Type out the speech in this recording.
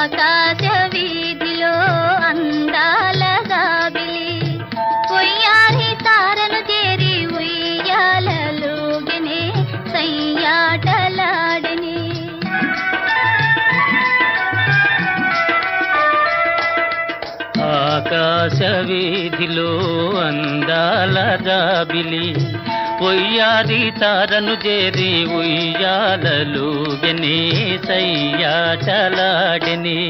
ఆకాశ వీధిలో అందాల జాబిలి ఉయ్యాలి తారను చేరి ఉయ్యాలలోగినే సయ్యాటలాడని. ఆకాశ వీధిలో అందాల జాబిలి పొయ్యారి తారను చేరి ఉయ్యాలలు సయ్యా సయ్యాటలాడని